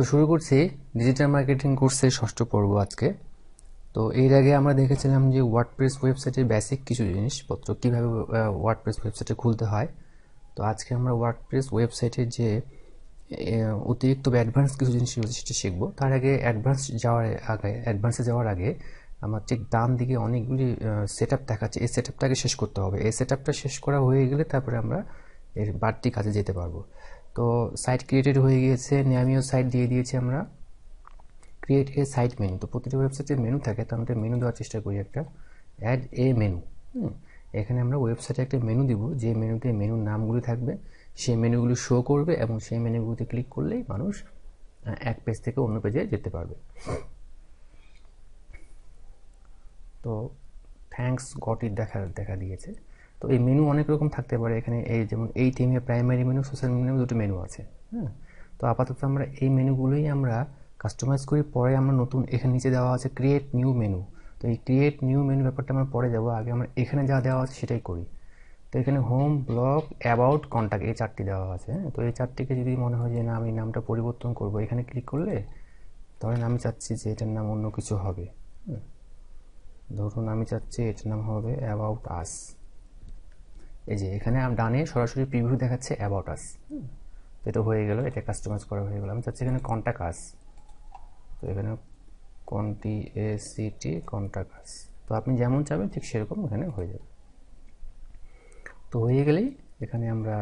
তো শুরু করছি ডিজিটাল মার্কেটিং কোর্সের ষষ্ঠ পর্ব আজকে। তো এর আগে আমরা দেখেছিলাম যে ওয়ার্ডপ্রেস ওয়েবসাইটের বেসিক কিছু জিনিসপত্র, কীভাবে ওয়ার্ডপ্রেস ওয়েবসাইটে খুলতে হয়। তো আজকে আমরা ওয়ার্ডপ্রেস ওয়েবসাইটের যে অতিরিক্ত অ্যাডভান্স কিছু জিনিস সেটা শিখব। তার আগে অ্যাডভান্স যাওয়ার আগে অ্যাডভান্সে যাওয়ার আগে আমার ঠিক ডান দিকে অনেকগুলি সেট আপ দেখাচ্ছে। এই সেট আপটাকে শেষ করতে হবে। এই সেট আপটা শেষ করা হয়ে গেলে তারপরে আমরা এর বাড়তি কাজে যেতে পারব। তো সাইট ক্রিয়েটেড হয়ে গিয়েছে আমিও সাইট দিয়ে দিয়েছি আমরা। ক্রিয়েট এ সাইট মেনু তো প্রতিটা ওয়েবসাইটে মেনু থাকে, তো আমরা মেনু দেওয়ার চেষ্টা করি একটা। অ্যাড এ মেনু এখানে আমরা ওয়েবসাইটে একটা মেনু দিব, যে মেনুতে মেনুর নামগুলি থাকবে, সেই মেনুগুলি শো করবে এবং সেই মেনুগুলিতে ক্লিক করলেই মানুষ এক পেজ থেকে অন্য পেজে যেতে পারবে। তো থ্যাঙ্কস গট ইট দেখা দেখা দিয়েছে। তো এই মেনু অনেক রকম থাকতে পারে। এখানে এই যেমন এই টিমে প্রাইমারি মেনু সোশ্যাল মেনু দুটো মেনু আছে হ্যাঁ? তো আপাতত আমরা এই মেনুগুলোই আমরা কাস্টমাইজ করি। পরে আমরা নতুন এখানে নিচে দেওয়া আছে ক্রিয়েট নিউ মেনু তো এই ক্রিয়েট নিউ মেনু ব্যাপারটা আমরা পরে যাব আগে আমরা এখানে যা দেওয়া আছে সেটাই করি। তো এখানে হোম ব্লগ অ্যাবাউট কন্ট্যাক্ট এই চারটি দেওয়া আছে হ্যাঁ? তো এই চারটিকে যদি মনে হয় যে না, আমি নামটা পরিবর্তন করব, এখানে ক্লিক করলে ধরেন আমি চাচ্ছি যে এটার নাম অন্য কিছু হবে হুম। ধরুন আমি চাচ্ছি এটার নাম হবে অ্যাবাউট আস এই যে এখানে ডানে সরাসরি প্রিভিউ দেখাচ্ছে অ্যাবাউট আস তো এটা হয়ে গেল, এটা কাস্টমাইজ করা হয়ে গেল। আমি চাচ্ছি এখানে কন্ট্যাক্ট আস তো এখানে কন্টি এ সিটি কন্ট্যাক্ট আস তো আপনি যেমন চাবেন ঠিক সেরকম এখানে হয়ে যাবে। তো হয়ে গেলেই এখানে আমরা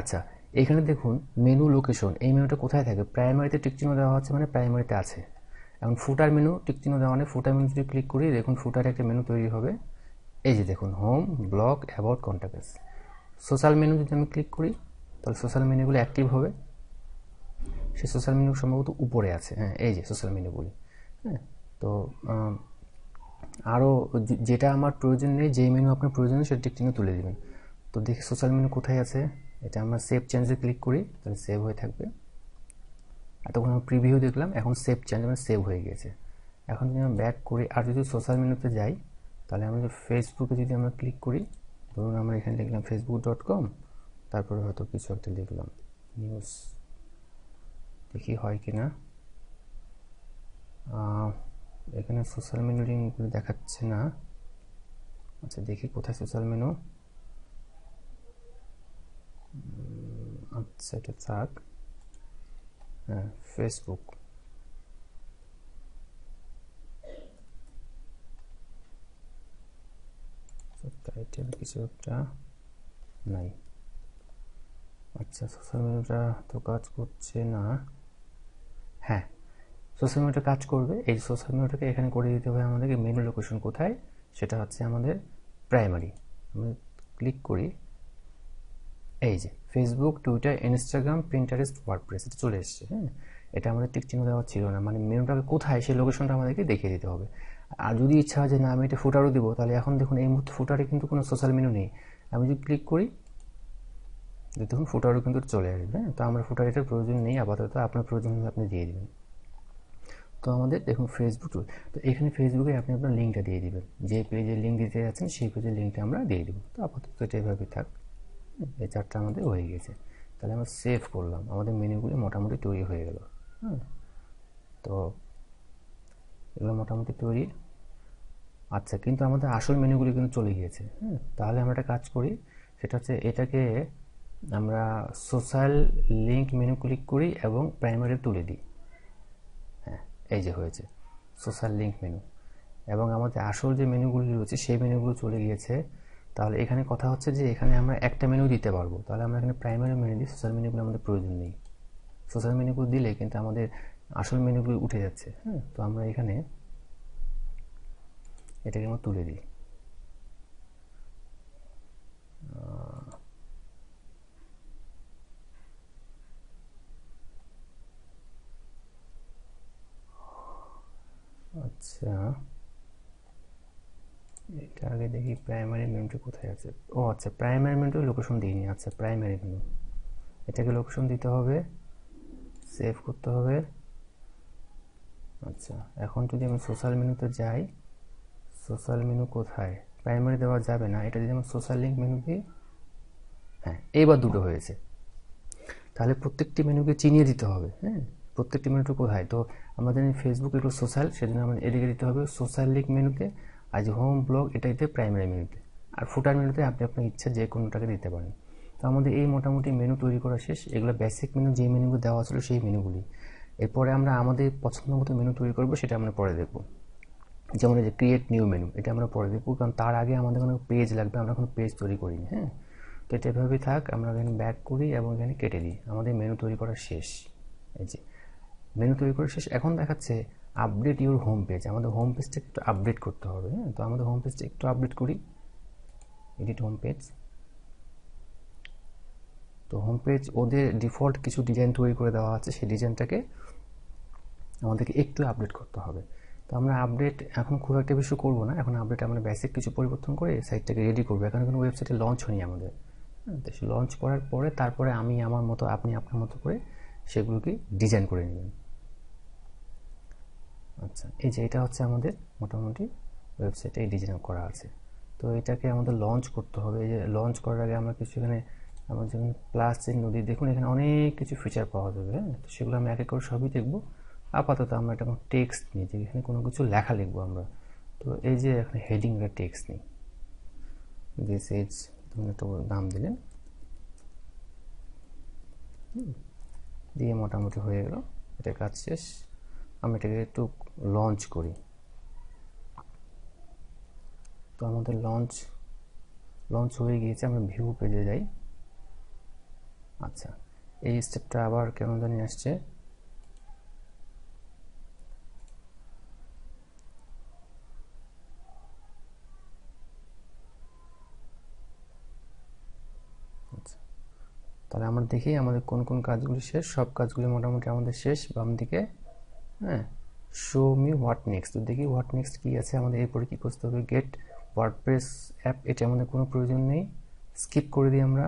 আচ্ছা এখানে দেখুন মেনু লোকেশন এই মেনুটা কোথায় থাকে? প্রাইমারিতে টিকচিহ্ন দেওয়া হচ্ছে মানে প্রাইমারিতে আছে। এখন ফুটার মেনু টিকচিহ্ন দেওয়া মানে ফুটার মেনু যদি ক্লিক করি, দেখুন ফুটারে একটা মেনু তৈরি হবে। এই যে দেখুন home blog about contacts social menu যদি আমি ক্লিক করি, তাহলে সোশ্যাল মেনুগুলো অ্যাক্টিভ হবে। সে সোশ্যাল মেনু সম্ভবত উপরে আছে। হ্যাঁ এই যে সোশ্যাল মেনুগুলি হ্যাঁ তো আরও যেটা আমার প্রয়োজন নেই, যেই মেনু আপনার প্রয়োজন সেটা টিকচিহ্ন তুলে দেবেন। তো দেখি সোশ্যাল মেনু কোথায় আছে। এটা আমরা সেভ চেঞ্জে ক্লিক করি, তাহলে সেভ হয়ে থাকবে। এতক্ষণ আমরা প্রিভিউ দেখলাম, এখন সেভ চেঞ্জ মানে সেভ হয়ে গেছে এখন যদি আমরা ব্যাক করি, আর যদি সোশ্যাল মেনুতে যাই তাহলে আমরা ফেসবুকে যদি আমরা ক্লিক করি, ধরুন আমরা এখানে লিখলাম ফেসবুক ডট কম তারপরে হয়তো কিছু একটা লিখলাম নিউজ দেখি হয় কি না এখানে সোশ্যাল মেনু লিঙ্কগুলো দেখাচ্ছে না। আচ্ছা দেখি কোথায় সোশ্যাল মেনু আচ্ছা এটা থাক। হ্যাঁ ফেসবুক টাইটেল কিছু একটা নাই। আচ্ছা সোশ্যাল মিডিয়াটা তো কাজ করছে না। হ্যাঁ সোশ্যাল মিডিয়াটা কাজ করবে। এই সোশ্যাল মিডিয়াটাকে এখানে করে দিতে হবে আমাদেরকে মেনু লোকেশন কোথায়? সেটা হচ্ছে আমাদের প্রাইমারি আমরা ক্লিক করি। এই যে Facebook Twitter Instagram Pinterest WordPress এটা চলে এসছে হ্যাঁ? এটা আমাদের টিক চিহ্ন দেওয়া ছিল না। মানে মেনুটাকে কোথায়, সেই লোকেশনটা আমাদেরকে দেখিয়ে দিতে হবে। আর যদি ইচ্ছা হয় যে না, আমি এটা ফুটারও দিব, তাহলে এখন দেখুন এই মুহূর্তে ফুটারে কিন্তু কোনো সোশ্যাল মেনু নেই। আমি যদি ক্লিক করি দেখুন ফুটারও কিন্তু চলে আসবে হ্যাঁ? তো আমরা ফুটার এটার প্রয়োজন নেই, আপাতত আপনার প্রয়োজন হলে আপনি দিয়ে দিবেন। তো আমাদের দেখুন ফেসবুক তো এখানে ফেসবুকে আপনি আপনার লিঙ্কটা দিয়ে দিবেন। যে পেজে লিঙ্ক দিতে যাচ্ছেন, সেই পেজের লিঙ্কটা আমরা দিয়ে দেবো। তো আপাতত এটা এভাবে থাক এই চারটা আমাদের হয়ে গেছে। তাহলে আমরা সেভ করলাম। আমাদের মেনুগুলি মোটামুটি তৈরি হয়ে গেল হ্যাঁ? তো এগুলো মোটামুটি তৈরি। আচ্ছা কিন্তু আমাদের আসল মেনুগুলি কিন্তু চলে গিয়েছে। হ্যাঁ তাহলে আমরা একটা কাজ করি। সেটা হচ্ছে এটাকে আমরা সোশ্যাল লিঙ্ক মেনু ক্লিক করি এবং প্রাইমারি তুলে দিই। হ্যাঁ এই যে হয়েছে, সোশ্যাল লিঙ্ক মেনু। এবং আমাদের আসল যে মেনুগুলি রয়েছে, সেই মেনুগুলো চলে গিয়েছে। তাহলে এখানে কথা হচ্ছে যে এখানে আমরা একটা মেনু দিতে পারব। তাহলে আমরা এখানে প্রাইমারি মেনু দিই সোশ্যাল মেনুগুলো আমাদের প্রয়োজন নেই। সোশ্যাল মেনুগুলো দিলে কিন্তু আমাদের আসল মেনুগুলো উঠে যাচ্ছে হ্যাঁ তো আমরা এখানে এটাকে আমরা তুলে দিই। আচ্ছা। এটা আগে দেখি প্রাইমারি মেনুটা কোথায় আছে? ও আচ্ছা প্রাইমারি মেনুটা লোকেশন দিইনি। আচ্ছা প্রাইমারি মেনু এটাকে লোকেশন দিতে হবে সেভ করতে হবে। আচ্ছা এখন যদি আমি সোশ্যাল মেনুতে যাই সোশ্যাল মেনু কোথায়? প্রাইমারি দেওয়া যাবে না, এটা যদি আমি সোশ্যাল লিঙ্ক মেনু দিই হ্যাঁ এইবার দুটো হয়েছে। তাহলে প্রত্যেকটি মেনুকে চিনিয়ে দিতে হবে হ্যাঁ? প্রত্যেকটি মেনুটা কোথায়? তো আমরা জানি ফেসবুক একটু সোশ্যাল সেজন্য আমাদের এদিকে দিতে হবে সোশ্যাল লিঙ্ক মেনুতে আজ হোম ব্লগ এটা দিতে প্রাইমারি মেনুতে আর ফুটার মেনুতে আপনি আপনার ইচ্ছা যে কোনোটাকে দিতে পারেন। তো আমাদের এই মোটামুটি মেনু তৈরি করা শেষ, এগুলো বেসিক মেনু যে মেনুগুলো দেওয়া ছিল সেই মেনুগুলি এরপরে আমরা আমাদের পছন্দ মতো মেনু তৈরি করব, সেটা আমরা পরে দেখব। যেমন যে ক্রিয়েট নিউ মেনু এটা আমরা পরে দেখব, কারণ তার আগে আমাদের কোনো পেজ লাগবে, আমরা কোনো পেজ তৈরি করিনি হ্যাঁ? তো এটা এভাবেই থাক, আমরা এখানে ব্যাক করি এবং এখানে কেটে দিই। আমাদের মেনু তৈরি করা শেষ। এই যে মেনু তৈরি করা শেষ, এখন দেখাচ্ছে আপডেট ইউর হোম পেজ আমাদের হোম পেজটা একটু আপডেট করতে হবে হ্যাঁ? তো আমাদের হোম পেজটা একটু আপডেট করি। এডিট হোম পেজ তো হোম পেজ ওদের ডিফল্ট কিছু ডিজাইন তৈরি করে দেওয়া আছে, সেই ডিজাইনটাকে আমাদেরকে একটু আপডেট করতে হবে। তো আমরা আপডেট এখন খুব একটা বেশি করব না। এখন আপডেট আমরা বেসিক কিছু পরিবর্তন করে সাইটটাকে রেডি করব। এখন কোনো ওয়েবসাইটে লঞ্চ হয়নি আমাদের। হ্যাঁ, তো লঞ্চ করার পরে তারপরে আমি আমার মতো আপনি আপনার মতো করে সেগুলোকে ডিজাইন করে নেবেন। আচ্ছা এই যে এটা হচ্ছে আমাদের মোটামুটি ওয়েবসাইটে এই ডিজাইন করা আছে। তো এটাকে আমাদের লঞ্চ করতে হবে। এই যে লঞ্চ করার আগে আমরা কিছু এখানে আমরা যেমন প্লাস চিহ্ন দিই দেখুন এখানে অনেক কিছু ফিচার পাওয়া যাবে। হ্যাঁ তো সেগুলো আমি এক এক করে সবই দেখব। আপাতত আমরা এটা টেক্সট নিই, যে এখানে কোনো কিছু লেখা লিখব আমরা। তো এই যে এখানে হেডিংটা টেক্সট নিই। দিস এজ তুমি একটা নাম দিলেন দিয়ে মোটামুটি হয়ে গেল। এটা কাজ শেষ। আমি এটাকে একটু লঞ্চ করি। তো আমাদের লঞ্চ লঞ্চ হয়ে গিয়েছে। আমরা ভিউ পেজে যাই। আচ্ছা এই স্টেপটা আবার কেমন জানি আসছে। তাহলে আমরা দেখি আমাদের কোন কোন কাজগুলি শেষ, সব কাজগুলি মোটামুটি আমাদের শেষ, বাম দিকে হ্যাঁ শো মি হোয়াট নেক্সট তো দেখি হোয়াট নেক্সট কী আছে, আমাদের এরপরে কী করতে হবে গেট ওয়ার্ডপ্রেস অ্যাপ এটা আমাদের কোনো প্রয়োজন নেই স্কিপ করে দিই আমরা,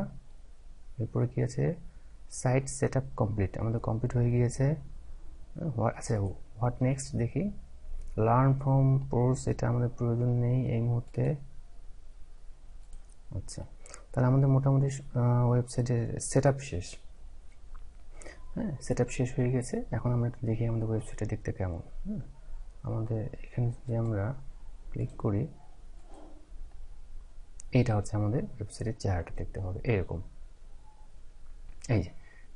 এরপরে কী আছে সাইট সেট আপ কমপ্লিট আমাদের কমপ্লিট হয়ে গিয়েছে আচ্ছা হোয়াট নেক্সট দেখি লার্ন ফ্রম পোর্স এটা আমাদের প্রয়োজন নেই এই মুহূর্তে আচ্ছা। তাহলে আমাদের মোটামুটি ওয়েবসাইটের সেট আপ শেষ। হ্যাঁ সেট আপ শেষ হয়ে গেছে। এখন আমরা একটু দেখি আমাদের ওয়েবসাইটটা দেখতে কেমন। হ্যাঁ আমাদের এখানে যদি আমরা ক্লিক করি, এইটা হচ্ছে আমাদের ওয়েবসাইটের চেহারাটা দেখতে হবে, এরকম। এই যে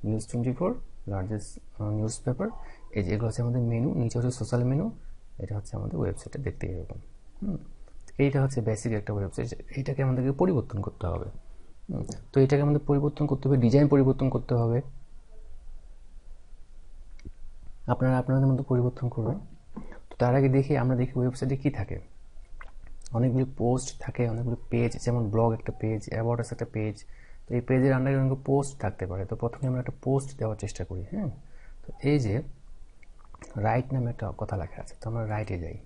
news twenty four largest newspaper এই যে, এগুলো হচ্ছে আমাদের মেনু নিচে হচ্ছে সোশ্যাল মেনু এটা হচ্ছে আমাদের ওয়েবসাইটটা দেখতে এরকম। হুম, এইটা হচ্ছে বেসিক একটা ওয়েবসাইট এইটাকে আমাদেরকে পরিবর্তন করতে হবে। তো এটাকে আমাদের পরিবর্তন করতে হবে ডিজাইন পরিবর্তন করতে হবে। আপনারা আপনাদের মধ্যে পরিবর্তন করবেন। তো তার আগে দেখি, আমরা দেখি ওয়েবসাইটে কী থাকে। অনেকগুলি পোস্ট থাকে, অনেকগুলি পেজ যেমন ব্লগ একটা পেজ অ্যাওয়ার্ডস একটা পেজ তো এই পেজের আন্ডারে অনেক পোস্ট থাকতে পারে। তো প্রথমে আমরা একটা পোস্ট দেওয়ার চেষ্টা করি হ্যাঁ তো এই যে রাইট নামে একটা কথা লেখা আছে। তো আমরা রাইটে যাই।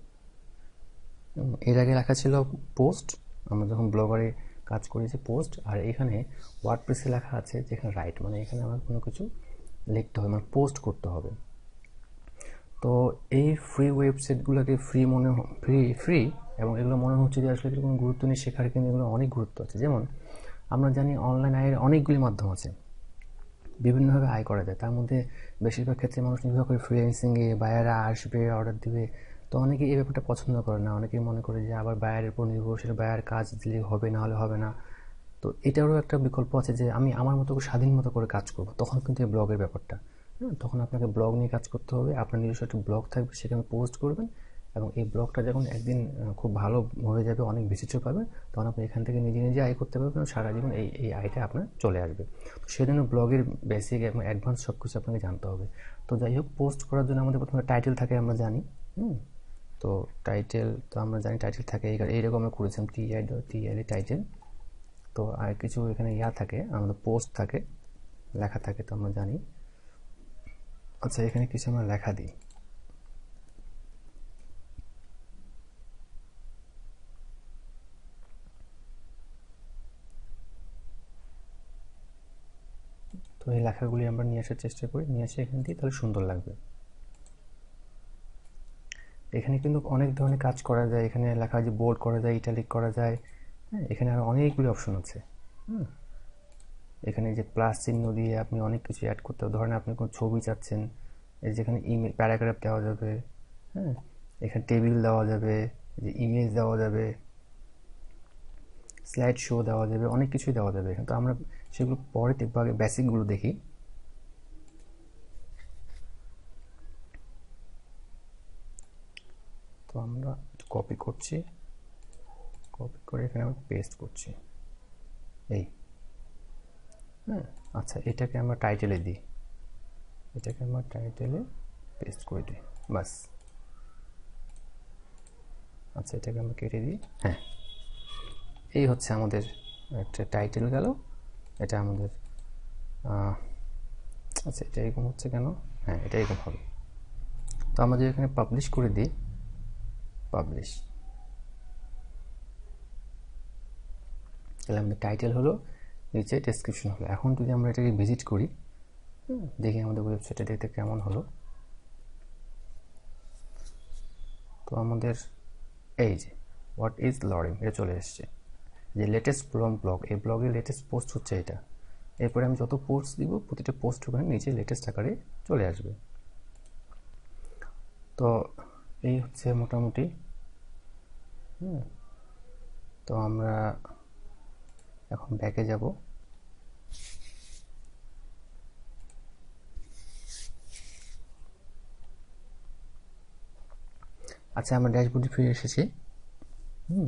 এর আগে লেখা ছিল পোস্ট আমরা যখন ব্লগারে কাজ করেছি পোস্ট, আর এখানে ওয়ার্ডপ্রেসে লেখা আছে যেখানে রাইট মানে এখানে আমার কোনো কিছু লিখতে হবে মানে পোস্ট করতে হবে। তো এই ফ্রি ওয়েবসাইটগুলোকে ফ্রি মনে ফ্রি ফ্রি এবং এগুলো মনে হচ্ছে যে আসলে কোনো গুরুত্ব নেই শেখার কিন্তু এগুলো অনেক গুরুত্ব আছে। যেমন আমরা জানি অনলাইন আয়ের অনেকগুলি মাধ্যম আছে, বিভিন্নভাবে আয় করা যায়। তার মধ্যে বেশিরভাগ ক্ষেত্রে মানুষ নির্ভর করে ফ্রিল্যান্সিংয়ে বায়াররা আসবে অর্ডার দিবে তো অনেকে এই ব্যাপারটা পছন্দ করে না। অনেকেই মনে করে যে আবার বায়ারের উপর নির্ভরশীল বায়ার কাজ দিলে হবে না হলে হবে না। তো এটারও একটা বিকল্প আছে যে আমি আমার মতো স্বাধীন মতো করে কাজ করব। তখন কিন্তু এই ব্লগের ব্যাপারটা হ্যাঁ? তখন আপনাকে ব্লগ নিয়ে কাজ করতে হবে। আপনার নিজস্ব একটা ব্লগ থাকবে, সেখানে পোস্ট করবেন এবং এই ব্লগটা যখন একদিন খুব ভালো হয়ে যাবে, অনেক ভিজিটর পাবে, তখন আপনি এখান থেকে নিজে নিজে আয় করতে পারবেন সারা জীবন এই এই আয়টা আপনার চলে আসবে। তো সেই জন্য ব্লগের বেসিক এবং অ্যাডভান্স সব কিছু আপনাকে জানতে হবে। তো যাই হোক পোস্ট করার জন্য আমাদের প্রথমে টাইটেল থাকে আমরা জানি, হুম? তো টাইটেল তো আমরা জানি টাইটেল থাকে এইরকম আমরা করেছিলাম T I T I title তো আর কিছু এখানে ইয়া থাকে, আমাদের পোস্ট থাকে, লেখা থাকে, তো আমরা জানি। আচ্ছা এখানে কিছু আমরা লেখা দিই। তো এই লেখাগুলি আমরা নিয়ে আসার চেষ্টা করি, নিয়ে এসে এখান দিয়ে তাহলে সুন্দর লাগবে। এখানে কিন্তু অনেক ধরনের কাজ করা যায়। এখানে লেখা যে বোল্ড করা যায় ইটালিক করা যায়। হ্যাঁ এখানে আরও অনেকগুলি অপশন আছে। হুম। এখানে যে প্লাস চিহ্ন দিয়ে আপনি অনেক কিছু অ্যাড করতে ধরেন আপনি কোনো ছবি চাচ্ছেন, এই যেখানে ইমেল প্যারাগ্রাফ দেওয়া যাবে। হ্যাঁ এখানে টেবিল দেওয়া যাবে যে ইমেজ দেওয়া যাবে। স্লাইড শো দেওয়া যাবে, অনেক কিছুই দেওয়া যাবে তো আমরা সেগুলো পরে দেখব, আগে বেসিকগুলো দেখি। তো আমরা কপি করছি। কপি করে এখানে আমরা পেস্ট করছি। এই। হ্যাঁ আচ্ছা এটাকে আমরা টাইটেলে দিই। এটাকে আমরা টাইটেলে পেস্ট করে দিই। বাস। আচ্ছা এটাকে আমরা কেটে দিই। হ্যাঁ। এই হচ্ছে আমাদের একটা টাইটেল গেল। এটা আমাদের আচ্ছা এটা এরকম হচ্ছে কেন? হ্যাঁ এটা এরকম হবে। তো আমরা যদি এখানে পাবলিশ করে দিই পাবলিশ তাহলে আমাদের টাইটেল হলো নিচে ডেসক্রিপশন হলো। এখন যদি আমরা এটাকে ভিজিট করি দেখি আমাদের ওয়েবসাইটটা দেখতে কেমন হলো। তো আমাদের এই যে হোয়াট ইজ লরিং এটা চলে এসছে। যে লেটেস্ট ব্লগ ব্লগ এই ব্লগের লেটেস্ট পোস্ট হচ্ছে এটা। এরপরে আমি যত পোস্ট দিব প্রতিটা পোস্ট ওখানে নিচে লেটেস্ট আকারে চলে আসবে। তো এই হচ্ছে মোটামুটি। হুম। তো আমরা এখন ব্যাকে যাব। আচ্ছা আমরা ড্যাশবোর্ডে ফিরে এসেছি। হুম।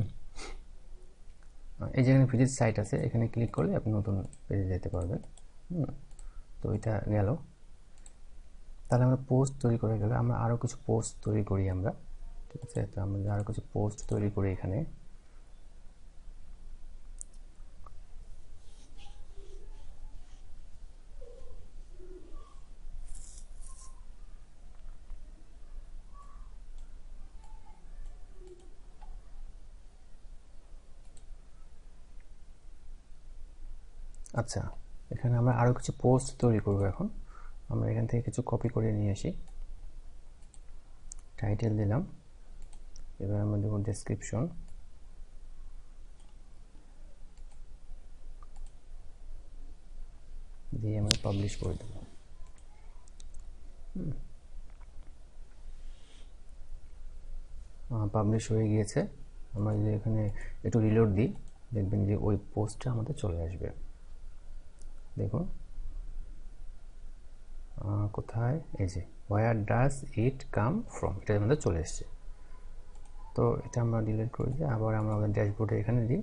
এই যেখানে ভিজিট সাইট আছে, এখানে ক্লিক করলে আপনি নতুন পেজে যেতে পারবেন। হুম। তো এটা গেল। তাহলে আমরা পোস্ট তৈরি করে গেলে আমরা আরও কিছু পোস্ট তৈরি করি আমরা। ঠিক আছে? তো আমরা আরও কিছু পোস্ট তৈরি করি এখানে। আচ্ছা এখানে আমরা আরও কিছু পোস্ট তৈরি করব এখন। আমরা এখান থেকে কিছু কপি করে নিয়ে আসি। টাইটেল দিলাম। এবার আমরা দেবো ডেসক্রিপশন দিয়ে আমরা পাবলিশ করে দেবো। পাবলিশ হয়ে গিয়েছে। আমরা যদি এখানে একটু রিলোড দিই, দেখবেন যে ওই পোস্টটা আমাদের চলে আসবে। দেখুন। কোথায়? এই যে where does it come from এটা আমাদের চলে এসছে। তো এটা আমরা ডিলিট করে দিই, আবার আমরা আমাদের ড্যাশবোর্ডে এখানে দিই।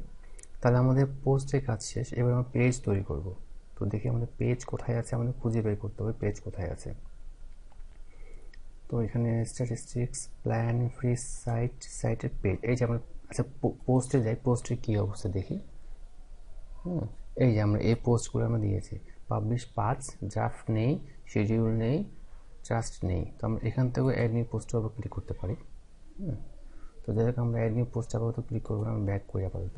তাহলে আমাদের পোস্টের কাজ শেষ, এবার আমরা পেজ তৈরি করব। তো দেখি আমাদের পেজ কোথায় আছে, আমাদের খুঁজে বের করতে হবে পেজ কোথায় আছে। তো এখানে স্ট্যাটিস্টিক্স প্ল্যান ফ্রি সাইট সাইটের পেজ এই যে আমরা আচ্ছা পোস্টে যাই পোস্টের কী অবস্থা দেখি? হুম, এই যে আমরা এই পোস্টগুলো আমরা দিয়েছি। পাবলিশ পাঁচ ড্রাফট নেই শিডিউল নেই ট্রাস্ট নেই। তো আমরা এখান থেকেও অ্যাড নিউ পোস্টে আবার ক্লিক করতে পারি। তো যাই হোক, আমরা অ্যাড নিউ পোস্ট আপাতত ক্লিক করব না আমরা ব্যাক করি আপাতত।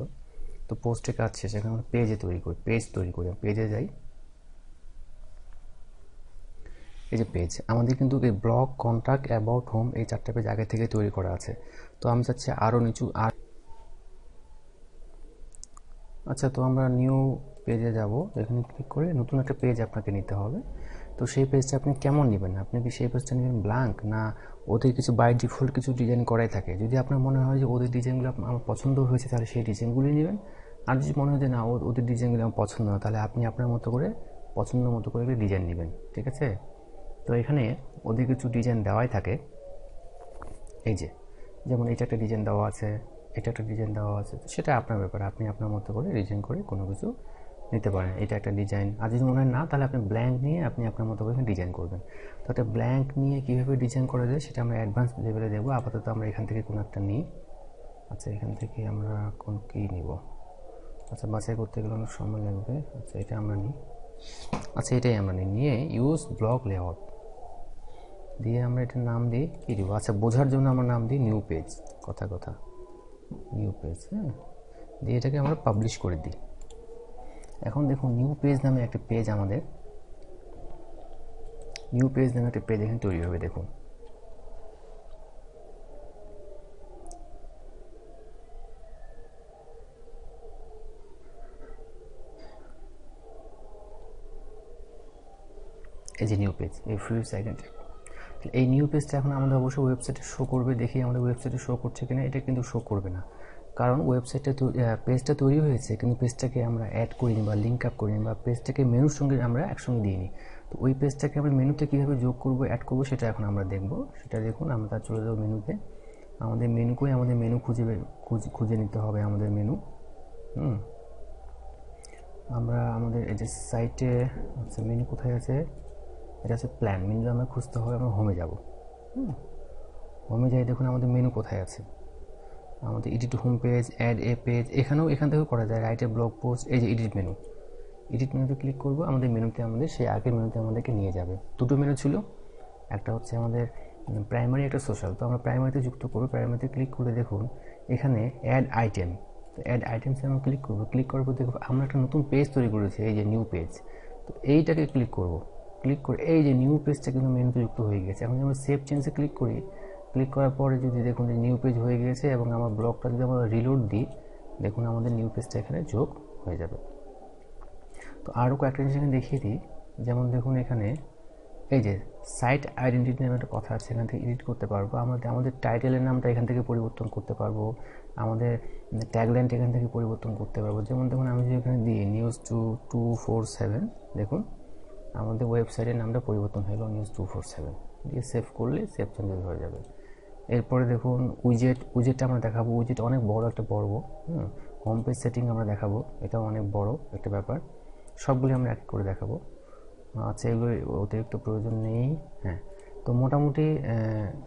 তো পোস্টে কাজ শেষ, এখানে আমরা পেজে তৈরি করি পেজ তৈরি করি। পেজে যাই। এই যে পেজ আমাদের কিন্তু এই ব্লগ কন্ট্যাক্ট অ্যাবাউট হোম এই চারটা পেজ আগে থেকে তৈরি করা আছে। তো আমি চাচ্ছি আরও নিচু আর আচ্ছা তো আমরা নিউ পেজে যাব। এখানে ক্লিক করে নতুন একটা পেজ আপনাকে নিতে হবে। তো সেই পেজটা আপনি কেমন নেবেন? আপনি কি সেই পেজটা নেবেন ব্ল্যাঙ্ক না ওদের কিছু বাই ডিফল্ট কিছু ডিজাইন করাই থাকে? যদি আপনার মনে হয় যে ওদের ডিজাইনগুলো আমার পছন্দ হয়েছে, তাহলে সেই ডিজাইনগুলি নেবেন। আর যদি মনে হয় যে না ওদের ডিজাইনগুলো আমার পছন্দ না, তাহলে আপনি আপনার মতো করে, পছন্দ মতো করে ডিজাইন নেবেন, ঠিক আছে? তো এখানে ওদের কিছু ডিজাইন দেওয়াই থাকে। এই যে, যেমন এটা একটা ডিজাইন দেওয়া আছে, এটা একটা ডিজাইন দেওয়া আছে, তো সেটা আপনার ব্যাপার। আপনি আপনার মতো করে ডিজাইন করে কোনো কিছু নিতে পারেন, এটা একটা ডিজাইন আর যদি মনে হয় না, তাহলে আপনি ব্ল্যাঙ্ক নিয়ে আপনি আপনার মতো করে ডিজাইন করবেন। তো একটা ব্ল্যাঙ্ক নিয়ে কীভাবে ডিজাইন করা যায়, সেটা আমরা অ্যাডভান্স লেভেলে দেবো। আপাতত আমরা এখান থেকে কোনো একটা নিই। আচ্ছা এখান থেকে আমরা কোন কী নিব? আচ্ছা বাছাই করতে গেলে অনেক সময় লাগবে। আচ্ছা এটা আমরা নিই। আচ্ছা এটাই আমরা নিই। নিয়ে ইউজ ব্লক লেআউট দিয়ে আমরা এটার নাম দিই কী দিব? আচ্ছা বোঝার জন্য আমরা নাম দিই নিউ পেজ কথা কথা। নিউ পেজ হ্যাঁ? দিয়ে এটাকে আমরা পাবলিশ করে দিই। এখন দেখুন নিউ পেজ নামে একটা পেজ আমাদের নিউ পেজ নামে একটা পেজ এখানে তৈরি হবে, দেখুন। এই যে নিউ পেজ এই ফ্রি সেকেন্ড এই নিউ পেজটা এখন আমাদের অবশ্যই ওয়েবসাইটে শো করবে দেখি আমাদের ওয়েবসাইটে শো করছে কিনা, এটা কিন্তু শো করবে না। কারণ ওয়েবসাইটটা পেজটা তৈরি হয়েছে, কিন্তু পেজটাকে আমরা অ্যাড করিনি বা লিঙ্ক আপ করিনি বা পেজটাকে মেনুর সঙ্গে আমরা একসঙ্গে দিইনি। তো ওই পেজটাকে আমরা মেনুতে কীভাবে যোগ করব অ্যাড করব, সেটা এখন আমরা দেখব। সেটা দেখুন, আমরা তার চলে যাব মেনুতে আমাদের মেনু করে আমাদের মেনু খুঁজে খুঁজে নিতে হবে আমাদের মেনু হুম। আমরা আমাদের এই যে সাইটে আচ্ছা মেনু কোথায় আছে? এটা হচ্ছে প্ল্যান মেনু আমরা খুঁজতে হবে, আমরা হোমে যাব। হুম। হোমে যাই দেখুন, আমাদের মেনু কোথায় আছে? আমাদের edit home page add a page এখানেও এখান থেকেও করা যায়। রাইটে ব্লগ পোস্ট এই যে এডিট মেনু এডিট মেনুতে ক্লিক করব, আমাদের মেনুতে আমাদের, সেই আগের মেনুতে আমাদেরকে নিয়ে যাবে। দুটো মেনু ছিল, একটা হচ্ছে আমাদের প্রাইমারি একটা সোশ্যাল তো আমরা প্রাইমারিতে যুক্ত করব প্রাইমারিতে ক্লিক করে দেখুন, এখানে অ্যাড আইটেম তো অ্যাড আইটেমসে আমরা ক্লিক করব। ক্লিক করার পর দেখো আমরা একটা নতুন পেজ তৈরি করেছি, এই যে নিউ পেজ তো এইটাকে ক্লিক করব। ক্লিক করে, এই যে নিউ পেজটা কিন্তু মেনুতে যুক্ত হয়ে গেছে। এখন যদি আমরা সেভ চেঞ্জে ক্লিক করি ক্লিক করার পরে যদি দেখুন যে নিউ পেজ হয়ে গেছে এবং আমার ব্লগটা যদি আমরা রিলোড দিই, দেখুন আমাদের নিউ পেজটা এখানে যোগ হয়ে যাবে। তো আরও কয়েকটা জিনিস এখানে দেখিয়ে দিই। যেমন দেখুন এখানে এই যে সাইট আইডেন্টিটি নামে একটা কথা আছে, এখান থেকে এডিট করতে পারব। আমাদের আমাদের টাইটেলের নামটা এখান থেকে পরিবর্তন করতে পারব। আমাদের ট্যাগলাইনটা এখান থেকে পরিবর্তন করতে পারব। যেমন দেখুন আমি যদি এখানে দিই news two two four seven দেখুন আমাদের ওয়েবসাইটের নামটা পরিবর্তন হয়ে গেল নিউজ টু ফোর সেভেন দিয়ে সেভ করলে সেভ চেঞ্জেস হয়ে যাবে। এরপরে দেখুন উইজেট উইজেটটা আমরা দেখাবো। উইজেট অনেক বড় একটা পর্ব, হুম? হোম পেজ সেটিং আমরা দেখাবো। এটাও অনেক বড় একটা ব্যাপার। সবগুলি আমরা এক করে দেখাবো। আচ্ছা এগুলো অতিরিক্ত প্রয়োজন নেই। হ্যাঁ তো মোটামুটি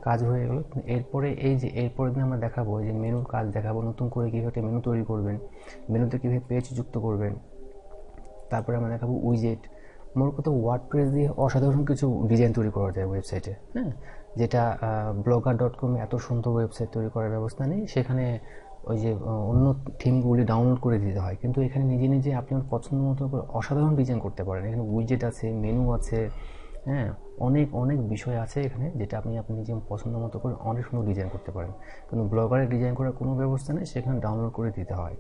কাজ হয়ে গেলো। এরপরে এই যে এরপরে দিন আমরা দেখাবো যে মেনুর কাজ দেখাবো, নতুন করে কীভাবে একটা মেনু তৈরি করবেন মেনুতে কীভাবে পেজ যুক্ত করবেন। তারপরে আমরা দেখাবো উইজেট মোট কথা ওয়ার্ড প্রেস দিয়ে অসাধারণ কিছু ডিজাইন তৈরি করা যায় ওয়েবসাইটে হ্যাঁ? যেটা ব্লগার ডট কমে এত সুন্দর ওয়েবসাইট তৈরি করার ব্যবস্থা নেই, সেখানে ওই যে অন্য থিমগুলি ডাউনলোড করে দিতে হয়। কিন্তু এখানে নিজে নিজে আপনি পছন্দ মতো করে অসাধারণ ডিজাইন করতে পারেন। এখানে উইজেট আছে মেনু আছে হ্যাঁ অনেক অনেক বিষয় আছে এখানে যেটা আপনি আপনি নিজে পছন্দ মতো করে অনেক সুন্দর ডিজাইন করতে পারেন। কিন্তু ব্লগারে ডিজাইন করার কোনো ব্যবস্থা নেই, সেখানে ডাউনলোড করে দিতে হয়।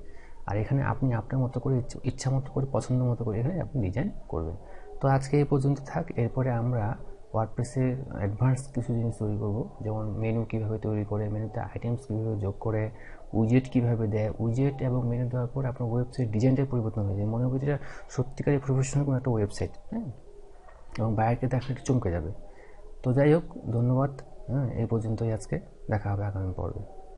আর এখানে আপনি আপনার মতো করে ইচ্ছা মতো করে, পছন্দ মতো করে এখানে আপনি ডিজাইন করবেন। তো আজকে এই পর্যন্ত থাক, এরপরে আমরা ওয়ার্ডপ্রেসে অ্যাডভান্স কিছু জিনিস তৈরি করব। যেমন মেনু কীভাবে তৈরি করে মেনুতে আইটেমস কীভাবে যোগ করে উইজেট কীভাবে দেয়। উইজেট এবং মেনু দেওয়ার পর আপনার ওয়েবসাইট ডিজাইনটাই পরিবর্তন হয়ে যায়। মনে হবে যেটা সত্যিকারই প্রফেশনাল কোনো একটা ওয়েবসাইট হ্যাঁ? এবং বাইরেকে দেখা একটু চমকে যাবে। তো যাই হোক, ধন্যবাদ হ্যাঁ এই পর্যন্তই আজকে। দেখা হবে আগামী পর্বে।